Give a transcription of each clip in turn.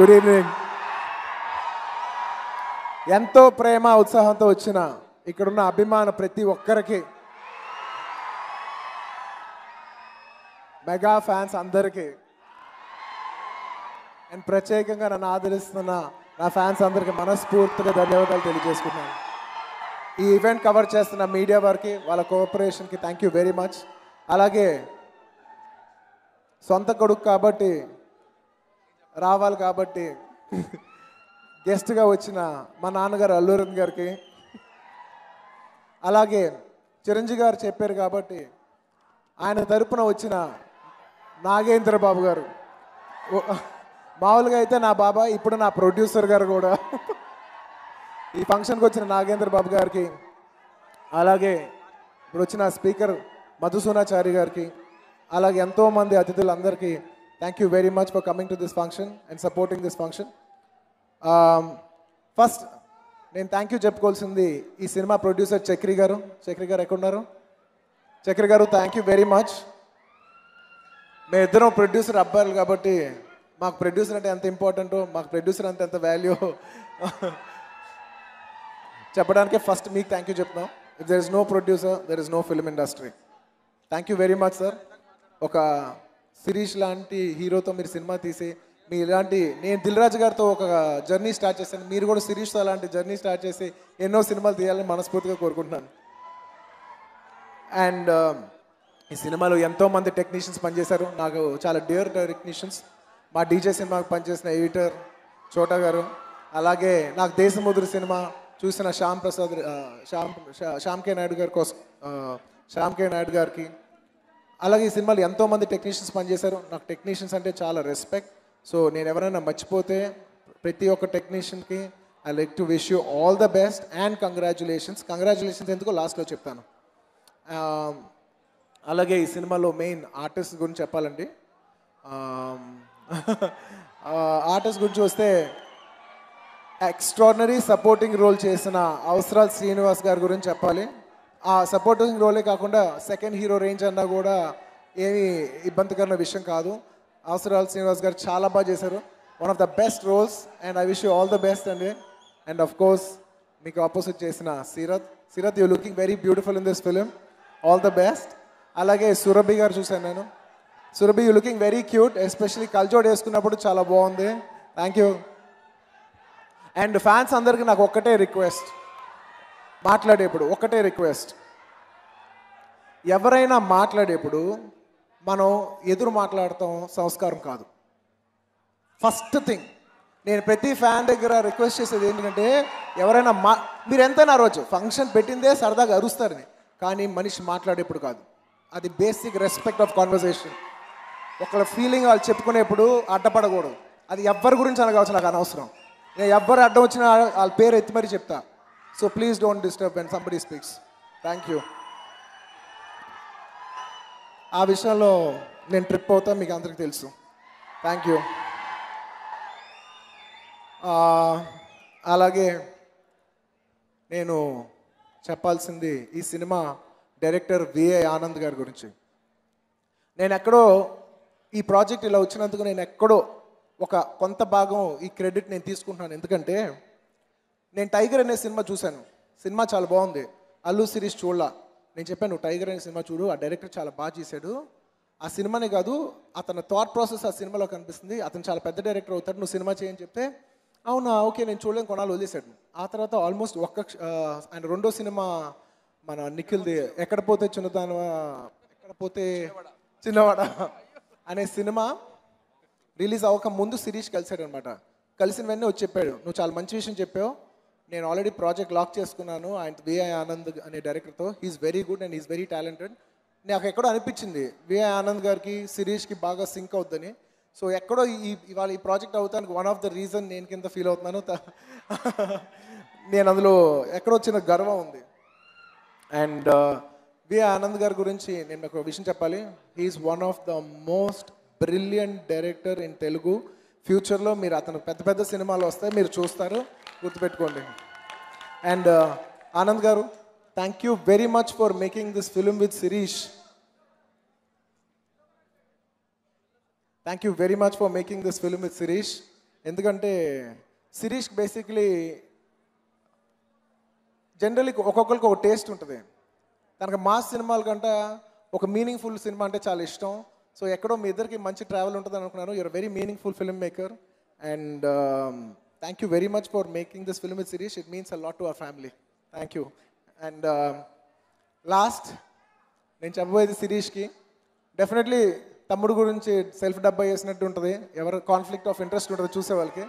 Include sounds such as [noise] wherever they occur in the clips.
Good evening. ఎంతో ప్రేమ ఉత్సాహంతో వచ్చిన ఇక్కడున్న అభిమాన ప్రతి ఒక్కరికి మెగా ఫ్యాన్స్ అందరికీ అండ్ ప్రత్యేకంగా నన్ను ఆదరిస్తున్న నా ఫ్యాన్స్ అందరికీ మనస్ఫూర్తిగా ధన్యవాదాలు తెలియజేసుకున్నాను ఈ ఈవెంట్ కవర్ చేస్తున్న మీడియా వారికి వాళ్ళ కోఆపరేషన్కి థ్యాంక్ యూ వెరీ మచ్ అలాగే సొంత కొడుకు కాబట్టి రావాలి కాబట్టి గెస్ట్గా వచ్చిన మా నాన్నగారు అల్లూరన్ గారికి అలాగే చిరంజీవి గారు చెప్పారు కాబట్టి ఆయన తరపున వచ్చిన నాగేంద్ర బాబు గారు. మామూలుగా అయితే నా బాబాయ్ ఇప్పుడు నా ప్రొడ్యూసర్ గారు కూడా. ఈ ఫంక్షన్కి వచ్చిన నాగేంద్ర బాబు గారికి అలాగే ఇప్పుడు వచ్చిన స్పీకర్ మధుసూనాచారి గారికి అలాగే ఎంతోమంది అతిథులందరికీ thank you very much for coming to this function and supporting this function first నేను థ్యాంక్ యూ చెప్పుకోవాల్సింది ఈ సినిమా ప్రొడ్యూసర్ చక్రి గారు. చక్రి గారు ఎక్కడున్నారు? చక్రి గారు థ్యాంక్ యూ వెరీ మచ్ మేము ఇద్దరం ప్రొడ్యూసర్ అబ్బాయిలు కాబట్టి మాకు ప్రొడ్యూసర్ అంటే ఎంత ఇంపార్టెంటో మాకు ప్రొడ్యూసర్ అంటే ఎంత వాల్యూ చెప్పడానికే ఫస్ట్ మీకు థ్యాంక్ యూ చెప్తున్నాం. If there is no producer there is no film industry thank you very much sir ఒక శిరీష్ లాంటి హీరోతో మీరు సినిమా తీసి మీ ఇలాంటి నేను దిల్ రాజు గారితో ఒక జర్నీ స్టార్ట్ చేశాను. మీరు కూడా శిరీష్తో అలాంటి జర్నీ స్టార్ట్ చేసి ఎన్నో సినిమాలు తీయాలని మనస్ఫూర్తిగా కోరుకుంటున్నాను. అండ్ ఈ సినిమాలో ఎంతో మంది టెక్నీషియన్స్ పనిచేశారు. నాకు చాలా డియర్ టెక్నీషియన్స్. మా డీజే సినిమాకి పనిచేసిన ఎడిటర్ చోటా గారు. అలాగే నాకు దేశముద్రు సినిమా చూసిన శ్యామ్ ప్రసాద్ ఆ, శ్యామ్ శా- శ్యామ్ కే నాయుడు గారి కోసం ఆ, శ్యామ్ కే నాయుడు గారికి అలాగే ఈ సినిమాలో ఎంతోమంది టెక్నీషియన్స్ పనిచేశారు. నాకు టెక్నీషియన్స్ అంటే చాలా రెస్పెక్ట్. సో నేను ఎవరైనా మర్చిపోతే ప్రతి ఒక్క టెక్నీషియన్కి I like to wish you all the best and congratulations. Congratulations ఎందుకో లాస్ట్లో చెప్తాను. అలాగే ఈ సినిమాలో మెయిన్ ఆర్టిస్ట్ గురించి చెప్పాలండి. ఆర్టిస్ట్ గురించి వస్తే ఎక్స్ట్రాడినరీ సపోర్టింగ్ రోల్ చేసిన అవసరాల్ శ్రీనివాస్ గారి గురించి చెప్పాలి. ఆ సపోర్టింగ్ రోలే కాకుండా సెకండ్ హీరో రేంజ్ అన్నా కూడా ఏమీ ఇబ్బందికరమైన విషయం కాదు. అవసరాల్ శ్రీనివాస్ గారు చాలా బాగా చేశారు. One of the best roles and I wish you all the best అండి. అండ్ ఆఫ్ కోర్స్ మీకు ఆపోజిట్ చేసిన Seerat Seerat you looking very beautiful in this film all the best అలాగే సురభి గారు చూశాను నేను. Surabhi you looking very cute especially కల్చోడ్ వేసుకున్నప్పుడు చాలా బాగుంది. థ్యాంక్ యూ అండ్ ఫ్యాన్స్ అందరికీ నాకు ఒక్కటే రిక్వెస్ట్ మాట్లాడేప్పుడు ఒకటే రిక్వెస్ట్. ఎవరైనా మాట్లాడేప్పుడు మనం ఎదురు మాట్లాడటం సంస్కారం కాదు. ఫస్ట్ థింగ్ నేను ప్రతి ఫ్యాన్ దగ్గర రిక్వెస్ట్ చేసేది ఏంటంటే ఎవరైనా మా మీరు ఎంతైనా అరవచ్చు ఫంక్షన్ పెట్టిందే సరదాగా అరుస్తారని కానీ మనిషి మాట్లాడేప్పుడు కాదు. అది బేసిక్ రెస్పెక్ట్ ఆఫ్ కాన్వర్సేషన్. ఒకళ్ళ ఫీలింగ్ వాళ్ళు చెప్పుకునేప్పుడు అడ్డపడకూడదు. అది ఎవరి గురించి అనగావచ్చు నాకు అనవసరం. నేను ఎవ్వరు అడ్డం వచ్చినా వాళ్ళ పేరు ఎత్తి మరీ చెప్తా. So please don't disturb and somebody speaks. Thank you ఆ విషయంలో నేను ట్రిప్ అవుతా మీకు అందరికీ తెలుసు. థ్యాంక్ యూ అలాగే నేను చెప్పాల్సింది ఈ సినిమా డైరెక్టర్ విఏ ఆనంద్ గారి గురించి. నేను ఎక్కడో ఈ ప్రాజెక్ట్ ఇలా వచ్చినందుకు నేను ఎక్కడో ఒక కొంత భాగం ఈ క్రెడిట్ నేను తీసుకుంటున్నాను. ఎందుకంటే నేను టైగర్ అనే సినిమా చూశాను. సినిమా చాలా బాగుంది. అల్లు సిరీస్ చూడలా. నేను చెప్పాను "నువ్వు టైగర్ అనే సినిమా చూడు. ఆ డైరెక్టర్ చాలా బాగా చేశాడు. ఆ సినిమానే కాదు అతని థాట్ ప్రాసెస్ ఆ సినిమాలో కనిపిస్తుంది. అతను చాలా పెద్ద డైరెక్టర్ అవుతాడు. నువ్వు సినిమా చేయని చెప్తే అవునా ఓకే నేను చూడలేను కొనాలి వదిలేశాడు. ఆ తర్వాత ఆల్మోస్ట్ ఒక్క ఆయన రెండో సినిమా మన నిఖిల్ది ఎక్కడ పోతే చిన్నదాన ఎక్కడ పోతే చిన్నవాడ అనే సినిమా రిలీజ్ అవ్వక ముందు సిరీష్ కలిశాడు అనమాట కలిసిన వెంటనే వచ్చి చెప్పాడు. నువ్వు చాలా మంచి విషయం చెప్పావు. నేను ఆల్రెడీ ప్రాజెక్ట్ లాక్ చేసుకున్నాను. ఆయన విఐ ఆనంద్ అనే డైరెక్టర్తో he's very good and is very talented నాకు ఎక్కడో అనిపించింది విఐ ఆనంద్ గారికి శిరీష్కి బాగా సింక్ అవుద్దని. సో ఎక్కడో ఈ ఇవాళ ఈ ప్రాజెక్ట్ అవుతానికి వన్ ఆఫ్ ద రీజన్ నేను కింద ఫీల్ అవుతున్నాను. నేను అందులో ఎక్కడో వచ్చిన గర్వం ఉంది. అండ్ వి ఆనంద్ గారి గురించి నేను ఒక విషయం చెప్పాలి. He's one of the most brilliant director in Telugu ఫ్యూచర్లో మీరు అతను పెద్ద పెద్ద సినిమాలు వస్తాయి మీరు చూస్తారు. గుర్తుపెట్టుకోండి. అండ్ uh, ఆనంద్ గారు thank you very much for making this film with Shirish thank you very much for making this film with Shirish ఎందుకంటే శిరీష్ బేసిక్లీ జనరల్లీ ఒక్కొక్కరికి ఒక టేస్ట్ ఉంటుంది. తనకు మాస్ సినిమాల కంటే ఒక మీనింగ్ఫుల్ సినిమా అంటే చాలా ఇష్టం. సో ఎక్కడో మీ ఇద్దరికి మంచి ట్రావెల్ ఉంటుంది అనుకున్నాను. You're very meaningful film maker and thank you very much for making this film with Sirish it means a lot to our family thank you and last నేను చెప్పబోయేది శిరీష్కి డెఫినెట్లీ తమ్ముడు గురించి సెల్ఫ్ డబ్బా చేసినట్టు ఉంటుంది. ఎవరు కాన్ఫ్లిక్ట్ ఆఫ్ ఇంట్రెస్ట్ ఉంటుంది చూసే వాళ్ళకి.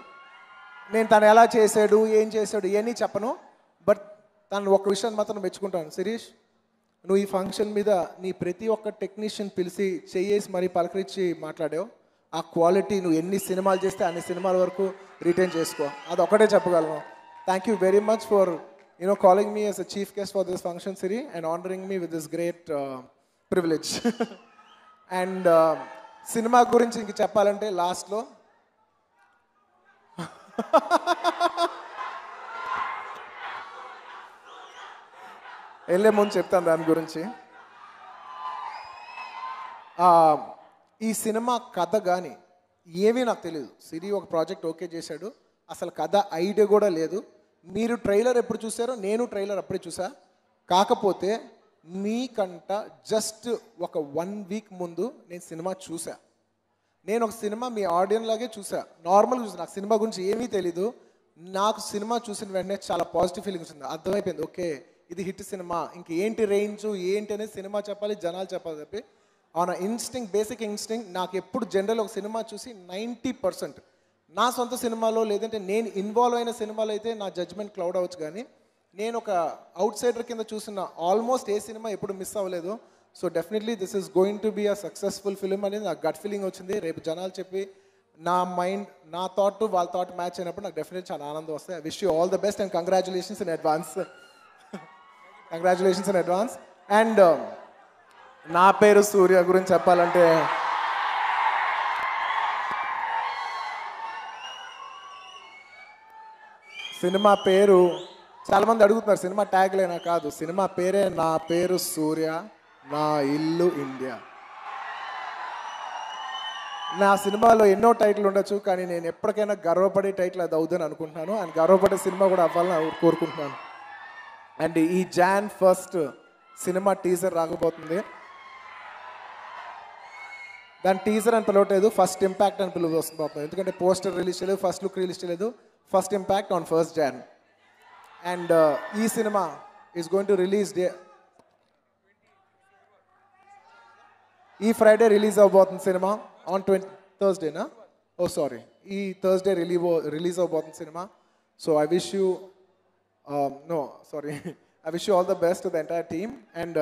నేను తను ఎలా చేశాడు ఏం చేశాడు ఇవన్నీ చెప్పను. బట్ తను ఒక విషయాన్ని మాత్రం మెచ్చుకుంటాను. శిరీష్ నువ్వు ఈ ఫంక్షన్ మీద నీ ప్రతి ఒక్క టెక్నీషియన్ పిలిచి చేసి మరీ పలకరించి మాట్లాడావు. ఆ క్వాలిటీ నువ్వు ఎన్ని సినిమాలు చేస్తే అన్ని సినిమాల వరకు రిటైన్ చేసుకో. అది ఒకటే చెప్పగలను thank you very much for you know calling me as a chief guest for this function Siri and honoring me with this great privilege and cinema గురించి ఇంక చెప్పాలంటే లాస్ట్లో [laughs] వెళ్ళే ముందు చెప్తాను దాని గురించి. Uh, ఈ సినిమా కథ కానీ ఏమీ నాకు తెలియదు సిరి ఒక ప్రాజెక్ట్ ఓకే చేశాడు. అసలు కథ ఐడియా కూడా లేదు. మీరు ట్రైలర్ ఎప్పుడు చూసారో నేను ట్రైలర్ అప్పుడే చూసా. కాకపోతే మీకంట జస్ట్ ఒక వన్ వీక్ ముందు నేను సినిమా చూసా. నేను ఒక సినిమా మీ ఆడియన్ లాగే చూసా. నార్మల్గా చూసా. నాకు సినిమా గురించి ఏమీ తెలీదు. నాకు సినిమా చూసిన వెంటనే చాలా పాజిటివ్ ఫీలింగ్ వచ్చింది అర్థమైపోయింది. ఓకే ఇది హిట్ సినిమా. ఇంకేంటి రేంజ్ ఏంటి అనేది సినిమా చెప్పాలి జనాలు చెప్పాలి చెప్పి ఆన్ ఇన్స్టింగ్ బేసిక్ ఇన్స్టింగ్ నాకు ఎప్పుడు జనరల్ ఒక సినిమా చూసి నైంటీ పర్సెంట్ నా సొంత సినిమాలో లేదంటే నేను ఇన్వాల్వ్ అయిన సినిమాలో అయితే నా జడ్జ్మెంట్ క్లౌడ్ అవ్వచ్చు కానీ నేను ఒక అవుట్ సైడర్ కింద చూసిన ఆల్మోస్ట్ ఏ సినిమా ఎప్పుడు మిస్ అవ్వలేదు. So definitely this is going to be a successful film అనేది నాకు గట్ ఫీలింగ్ వచ్చింది. రేపు జనాలు చెప్పి నా మైండ్ నా థాట్ వాళ్ళ థాట్ మ్యాచ్ అయినప్పుడు నాకు డెఫినెట్ చాలా ఆనందం వస్తాయి. I wish you all the best and congratulations in advance congratulations in advance and నా పేరు సూర్య గురించి చెప్పాలంటే సినిమా పేరు చాలా మంది అడుగుతున్నారు సినిమా ట్యాగ్ లేనా కాదు. సినిమా పేరే నా పేరు సూర్య నా ఇల్లు ఇండియా. నా సినిమాలో ఎన్నో టైటిల్ ఉండొచ్చు కానీ నేను ఎప్పటికైనా గర్వపడే టైటిల్ అది అవుదని అనుకుంటున్నాను. అండ్ గర్వపడే సినిమా కూడా అవ్వాలని కోరుకుంటున్నాను. అండ్ ఈ జాన్ ఫస్ట్ సినిమా టీజర్ రాకపోతుంది. దాని టీజర్ అని పిలవట్లేదు ఫస్ట్ ఇంపాక్ట్ అని పిలువ వస్తుంది ఎందుకంటే పోస్టర్ రిలీజ్ చేయలేదు ఫస్ట్ లుక్ రిలీజ్ చేయలేదు. First impact on first John and ఈ cinema is going to release day ఈ ఫ్రైడే రిలీజ్ అవబోతుంది సినిమా ఆన్ ట్వంటీ థర్స్డేనా ఓ సారీ ఈ థర్స్డే రిలీవ్ రిలీజ్ అవబోతుంది cinema so I wish you no sorry I wish you all the best the entire team and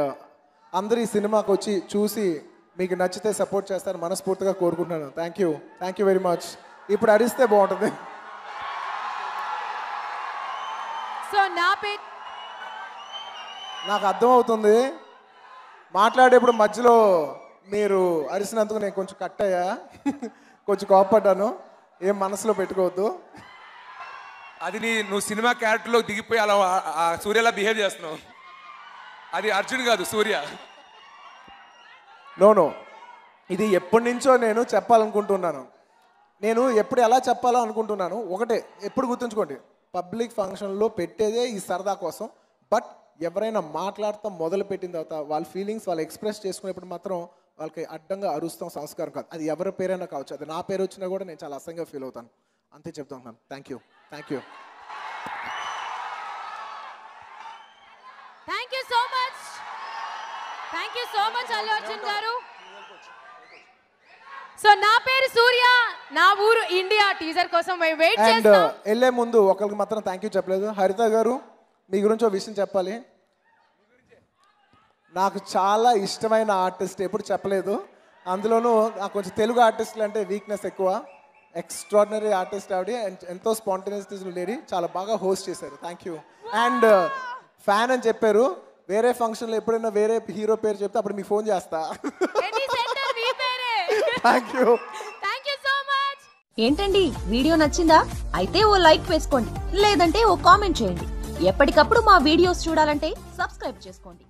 అందరు ఈ సినిమాకి వచ్చి చూసి మీకు నచ్చితే సపోర్ట్ చేస్తారని మనస్ఫూర్తిగా కోరుకుంటున్నాను. Thank you thank you very much ఇప్పుడు అరిస్తే బాగుంటుంది. సో నా పేరు నాకు అర్థమవుతుంది. మాట్లాడేప్పుడు మధ్యలో మీరు అరిసినందుకు నేను కొంచెం కట్ అయ్యా. కొంచెం కోపడ్డాను ఏం మనసులో పెట్టుకోవద్దు. అది నీ నువ్వు సినిమా క్యారెక్టర్లో దిగిపోయి అలా సూర్యలా బిహేవ్ చేస్తున్నావు. అది అర్జున్ కాదు సూర్య. నో నో ఇది ఎప్పటి నుంచో నేను చెప్పాలనుకుంటున్నాను. నేను ఎప్పుడు ఎలా చెప్పాలో అనుకుంటున్నాను. ఒకటే ఎప్పుడు గుర్తుంచుకోండి. పబ్లిక్ ఫంక్షన్లో పెట్టేదే ఈ సరదా కోసం. బట్ ఎవరైనా మాట్లాడతాం మొదలు పెట్టిన తర్వాత వాళ్ళ ఫీలింగ్స్ వాళ్ళు ఎక్స్ప్రెస్ చేసుకునేప్పుడు మాత్రం వాళ్ళకి అడ్డంగా అరుస్తాం సంస్కారం కాదు. అది ఎవరి పేరైనా కావచ్చు. అది నా పేరు వచ్చినా కూడా నేను చాలా అసంగా ఫీల్ అవుతాను. అంతే చెప్తా thank you thank you thank you so much thank you so much Allu Arjun గారు. సో నా పేరు సూర్య నా ఊరు ఇండియా. టీజర్ కోసం మేము వెయిట్ అండ్ చేస్తాం. వెళ్ళే ముందు ఒకరికి మాత్రం థ్యాంక్ యూ చెప్పలేదు. హరిత గారు మీ గురించి ఒక విషయం చెప్పాలి. నాకు చాలా ఇష్టమైన ఆర్టిస్ట్ ఎప్పుడు చెప్పలేదు. అందులోనూ నాకు కొంచెం తెలుగు ఆర్టిస్టులు అంటే వీక్నెస్ ఎక్కువ. ఎక్స్ట్రాడినరీ ఆర్టిస్ట్ ఆవిడ. and ఎంతో స్పాంటేనియస్ లేడీ. చాలా బాగా హోస్ట్ చేశారు. థ్యాంక్ యూ అండ్ ఫ్యాన్ అని చెప్పారు. వేరే ఫంక్షన్లో ఎప్పుడైనా వేరే హీరో పేరు చెప్తే అప్పుడు మీకు ఫోన్ చేస్తా. థ్యాంక్ యూ ఏంటండి వీడియో నచ్చిందా? అయితే ఓ లైక్ వేసుకోండి లేదంటే ఓ కామెంట్ చేయండి. ఎప్పటికప్పుడు మా వీడియోస్ చూడాలంటే సబ్స్క్రైబ్ చేసుకోండి.